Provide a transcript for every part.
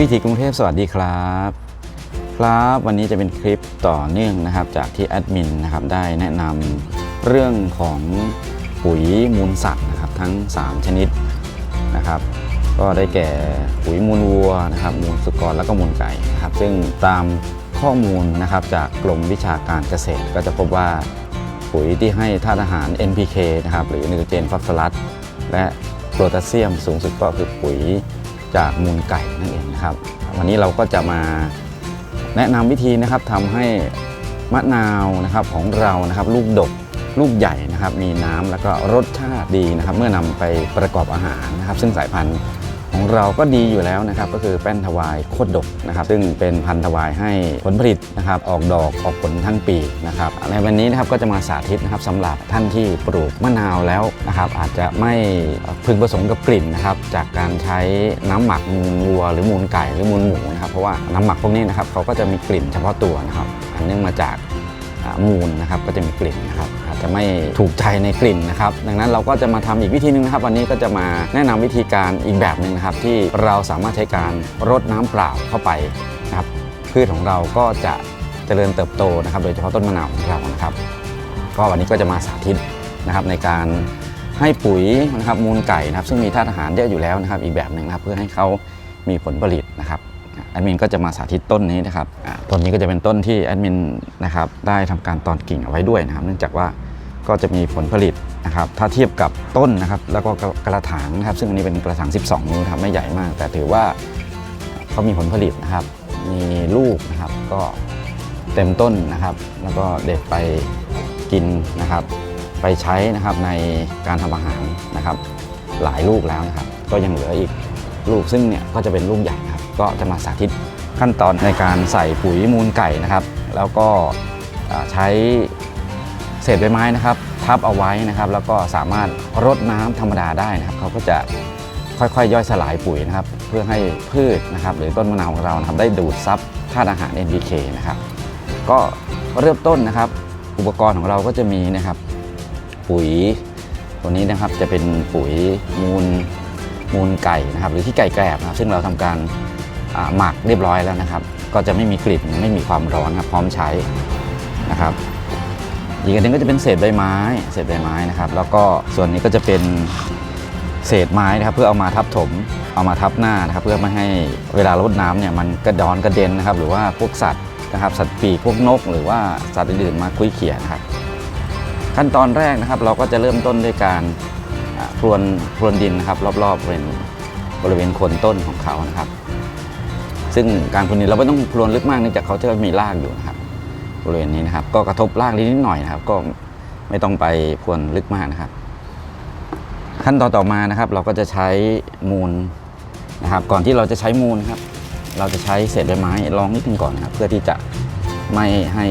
วิถีกรุงเทพสวัสดีครับ ครับวันนี้จะเป็นคลิปต่อเนื่องนะครับ จากที่แอดมินนะครับได้แนะนำเรื่องของปุ๋ยมูลสัตว์นะครับทั้ง 3 ชนิดนะครับ ก็ได้แก่ปุ๋ยมูลวัวนะครับ มูลสุกรแล้วก็มูลไก่นะครับ ซึ่งตามข้อมูลนะครับจากกรมวิชาการเกษตร ก็จะพบว่าปุ๋ยที่ให้ธาตุอาหาร NPK นะครับหรือไนโตรเจนฟอสฟอรัสและโพแทสเซียมสูงสุดก็คือปุ๋ย จากมูลไก่นั่นเองนะครับ วันนี้เราก็จะมาแนะนำวิธีนะครับทำให้มะนาวนะครับของเรานะครับลูกดกลูกใหญ่นะครับ มีน้ำแล้วก็รสชาติดีนะครับ เมื่อนำไปประกอบอาหารนะครับ ซึ่งสายพันธุ์ ของเราก็ดีอยู่แล้วนะครับก็คือแป้นทวายโคตรดกนะครับซึ่งเป็นพันธ์ทวายให้ผลผลิตนะครับออกดอกออกผลทั้งปีนะครับในวันนี้นะครับก็จะมาสาธิตนะครับสำหรับท่านที่ปลูกมะนาวแล้วนะครับอาจจะไม่พึงประสงค์กับกลิ่นนะครับจากการใช้น้ำหมักมูลวัว หรือมูลไก่หรือมูลหมูนะครับเพราะว่าน้ำหมักพวกนี้นะครับเขาก็จะมีกลิ่นเฉพาะตัวนะครับอันเนื่องมาจาก มูลนะครับก็จะมีกลิ่นนะครับอาจจะไม่ถูกใจในกลิ่นนะครับดังนั้นเราก็จะมาทำอีกวิธีหนึ่งนะครับวันนี้ก็จะมาแนะนำวิธีการอีกแบบหนึ่งนะครับที่เราสามารถใช้การรดน้ำเปล่าเข้าไปนะครับพืชของเราก็จะเจริญเติบโตนะครับโดยเฉพาะต้นมะนาวของเรานะครับ ก็วันนี้ก็จะมาสาธิตนะครับในการให้ปุ๋ยนะครับมูลไก่นะครับซึ่งมีธาตุอาหารเยอะอยู่แล้วนะครับ อีกแบบหนึ่งนะครับเพื่อให้เขามีผลผลิตนะครับ แอดมินก็จะมาสาธิตต้นนี้นะครับต้นนี้ก็จะเป็นต้นที่แอดมินนะครับได้ทำการตอนกิ่งเอาไว้ด้วยนะครับ เนื่องจากว่าก็จะมีผลผลิตนะครับ ถ้าเทียบกับต้นนะครับ แล้วก็กระถางนะครับ ซึ่งอันนี้เป็นกระถาง 12 นิ้วครับไม่ใหญ่มาก แต่ถือว่าเขามีผลผลิตนะครับ มีลูกนะครับ ก็เต็มต้นนะครับ แล้วก็เด็ดไปกินนะครับ ไปใช้นะครับในการทำอาหารนะครับ หลายลูกแล้วนะครับ ก็ยังเหลืออีกลูกซึ่งเนี่ยก็จะเป็นลูกใหญ่ ก็จะมาสาธิตขั้นตอนในการใส่ปุ๋ยมูลไก่นะครับ แล้วก็ใช้เศษใบไม้นะครับ ทับเอาไว้นะครับ แล้วก็สามารถรดน้ำธรรมดาได้นะครับเขาก็จะค่อยๆ ย่อยสลายปุ๋ยนะครับ เพื่อให้พืชนะครับ หรือต้นมะนาวของเรานะครับได้ดูดซับธาตุอาหาร NPK นะครับ ก็เริ่มต้นนะครับ อุปกรณ์ของเราก็จะมีนะครับ ปุ๋ยตัวนี้นะครับจะเป็นปุ๋ยมูลมูลไก่นะครับ หรือที่ไก่แกรบนะครับ ซึ่งเราทำการ หมักเรียบร้อยแล้วนะครับ ก็จะไม่มีกลิ่นไม่มีความร้อนครับพร้อมใช้นะครับอีกอันหนึงก็จะเป็นเศษใบไม้เศษใบไม้นะครับ แล้วก็ส่วนนี้ก็จะเป็นเศษไม้นะครับ เพื่อเอามาทับถมเอามาทับหน้านะครับ เพื่อไม่ให้เวลารดน้ำเนี่ยมันกระดอนกระเด็นนะครับ หรือว่าพวกสัตว์นะครับสัตว์ปีกพวกนก หรือว่าสัตว์อื่นๆมาคุยเขี่ยนะครับ ขั้นตอนแรกนะครับ เราก็จะเริ่มต้นด้วยการพรวนพรวนดินนะครับ รอบๆบริเวณบริเวณโคนต้นของเขานะครับ ซึ่งการพรวนดินเราไม่ต้องพรวนลึกมากเนื่องจากเขาจะมีรากอยู่นะครับบริเวณนี้นะครับ ก็กระทบรากนิดหน่อยนะครับ ก็ไม่ต้องไปพรวนลึกมากนะครับ ขั้นตอนต่อมานะครับ เราก็จะใช้มูลนะครับ ก่อนที่เราจะใช้มูลครับ เราจะใช้เศษใบไม้รองนิดนึงก่อนนะครับ เพื่อที่จะไม่ให้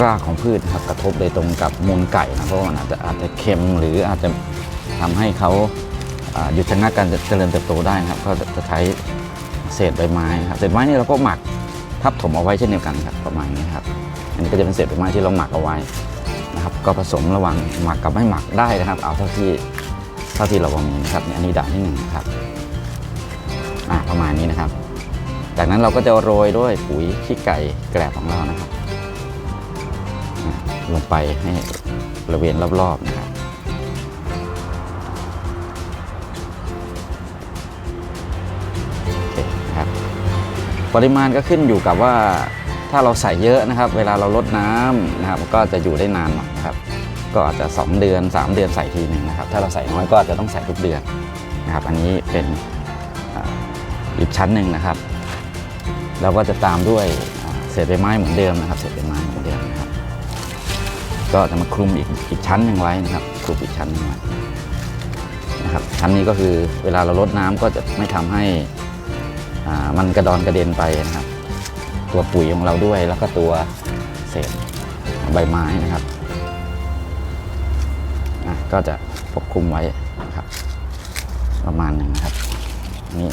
รากของพืชครับกระทบโดยตรงกับมูลไก่นะเพราะว่ามันอาจจะอาจจะเค็มหรืออาจจะทำให้เขาอ่าหยุดชะงักการเจริญเติบโตได้นะครับ ก็จะใช้ เศษใบไม้ครับเศษไม้นี่เราก็หมักทับถมเอาไว้เช่นเดียวกันครับประมาณนี้ครับอันนี้ก็จะเป็นเศษใบไม้ที่เราหมักเอาไว้นะครับก็ผสมระหว่างหมักกับไม่หมักได้นะครับ เอาเท่าที่เท่าที่เรามีนะครับอันนี้ด่านที่หนึ่งนะครับอ่าประมาณนี้นะครับ จากนั้นเราก็จะโรยด้วยปุ๋ยขี้ไก่แกลบของเรานะครับลงไปให้บริเวณรอบๆนะครับ ปริมาณก็ขึ้นอยู่กับว่าถ้าเราใส่เยอะนะครับ เวลาเราลดน้ำนะครับ ก็จะอยู่ได้นานหน่อยครับ ก็อาจจะ 2 เดือน 3 เดือนใส่ทีหนึ่งนะครับ ถ้าเราใส่น้อยก็อาจจะต้องใส่ทุกเดือนนะครับ อันนี้เป็นอีกชั้นหนึ่งนะครับ แล้วก็จะตามด้วยเศษใบไม้เหมือนเดิมนะครับ เศษใบไม้เหมือนเดิมนะครับ ก็จะมาคลุมอีกอีกชั้นหนึ่งไว้นะครับคลุมอีกชั้นหนึ่งไว้นะครับชั้นนี้ก็คือเวลาเราลดน้ำก็จะไม่ทำให้ มันกระดอนกระเด็นไปนะครับ ตัวปุ๋ยของเราด้วยแล้วก็ตัวเศษใบไม้นะครับก็จะปกคลุมไว้นะครับ ประมาณหนึ่งนะครับนี่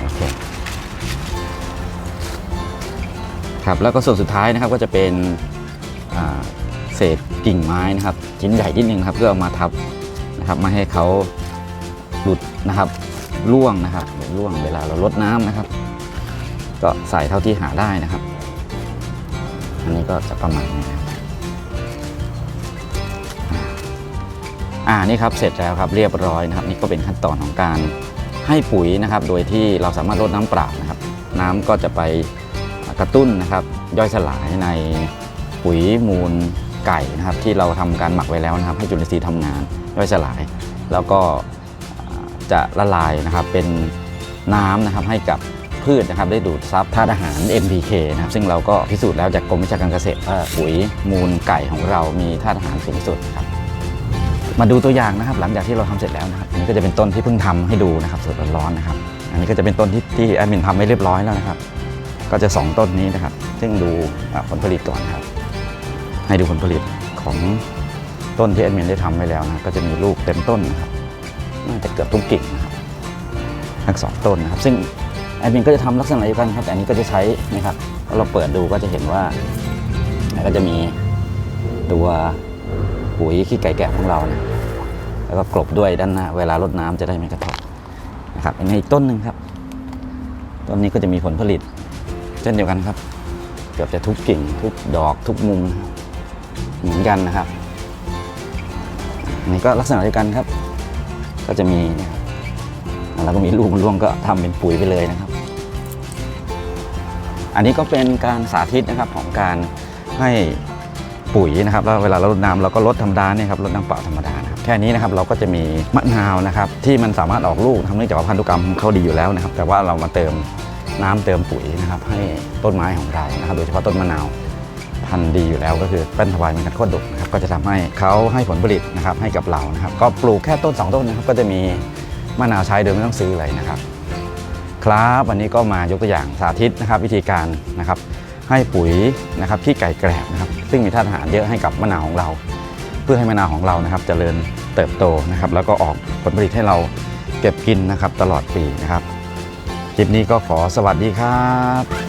โอเคครับแล้วก็ส่วนสุดท้ายนะครับก็จะเป็นเศษ กิ่งไม้นะครับชิ้นใหญ่นิดนึงครับเพื่อเอามาทับนะครับไม่ให้เขาหลุดนะครับร่วงนะครับร่วงเวลาเราลดน้ำนะครับ ก็ใส่เท่าที่หาได้นะครับ อันนี้ก็จะประมาณนี้ครับอ่านี่ครับเสร็จแล้วครับเรียบร้อยนะครับ นี่ก็เป็นขั้นตอนของการให้ปุ๋ยนะครับ โดยที่เราสามารถลดน้ำเปล่านะครับ น้ำก็จะไปกระตุ้นนะครับ ย่อยสลายในปุ๋ยมูล ไก่นะครับที่เราทำการหมักไว้แล้วนะครับ ให้จุลินทรีย์ทำงานย่อยสลาย แล้วก็จะละลายนะครับเป็นน้ำนะครับให้กับพืชนะครับได้ดูดซับธาตุอาหาร NPK นะครับซึ่งเราก็พิสูจน์แล้วจากกรมวิชาการเกษตรว่าปุ๋ยมูลไก่ของเรามีธาตุอาหารสูงสุดครับมาดูตัวอย่างนะครับ หลังจากที่เราทำเสร็จแล้วนะครับอันนี้ก็จะเป็นต้นที่เพิ่งทำให้ดูนะครับสดร้อนๆนะครับ อันนี้ก็จะเป็นต้นที่ที่แอดมินทำไว้เรียบร้อยแล้วนะครับ ก็จะ 2 ต้นนี้นะครับ ซึ่งดูผลผลิตก่อนครับ ให้ดูผลผลิตของต้นที่แอดมินได้ทำไว้แล้วนะก็จะมีลูกเต็มต้นนะครับน่าจะเกือบทุกกิ่งนะครับทั้งสองต้นนะครับ ซึ่งแอดมินก็จะทำลักษณะเดียวกันครับ แต่อันนี้ก็จะใช้นะครับเราเปิดดูก็จะเห็นว่าก็จะมีตัวปุ๋ยขี้ไก่แกะของเรานะแล้วก็กลบด้วยด้านหน้า เวลารดน้ำจะได้ไม่กระทบนะครับอันนี้อีกต้นหนึ่งครับ ต้นนี้ก็จะมีผลผลิต เช่นเดียวกันครับ เกือบจะทุกกิ่งทุกดอกทุกมุมนะครับ เหมือนกันนะครับนนี้ก็ลักษณะเดียวกันครับ ก็จะมีเรับแล้วก็มีลูกมันร่วงก็ทำเป็นปุ๋ยไปเลยนะครับ อันนี้ก็เป็นการสาธิตนะครับของการให้ปุ๋ยนะครับแล้วเวลาเราลดน้ำเราก็ลดธรรมดาเนี่ยครับลดน้ำเปล่าธรรมดานะครับแค่นี้นะครับเราก็จะมีมะนาวนะครับ ที่มันสามารถออกลูกทำเนื่องจากว่าพันธุกรรมเขาดีอยู่แล้วนะครับ แต่ว่าเรามาเติมน้ำเติมปุ๋ยนะครับ ให้ต้นไม้ของเรานะครับ โดยเฉพาะต้นมะนาว พันธุ์ดีอยู่แล้วก็คือเป็นถวายมันกันโคตรดกนะครับก็จะทำให้เขาให้ผลผลิตนะครับให้กับเรานะครับก็ปลูกแค่ต้น 2 ต้นนะครับก็จะมีมะนาวใช้โดยไม่ต้องซื้อเลยนะครับ ครับวันนี้ก็มายกตัวอย่างสาธิตนะครับ วิธีการนะครับ ให้ปุ๋ยนะครับขี้ไก่แกรบนะครับ ซึ่งมีธาตุอาหารเยอะให้กับมะนาวของเรา เพื่อให้มะนาวของเรานะครับเจริญเติบโตนะครับ แล้วก็ออกผลผลิตให้เราเก็บกินนะครับตลอดปีนะครับคลิปนี้ก็ขอสวัสดีครับ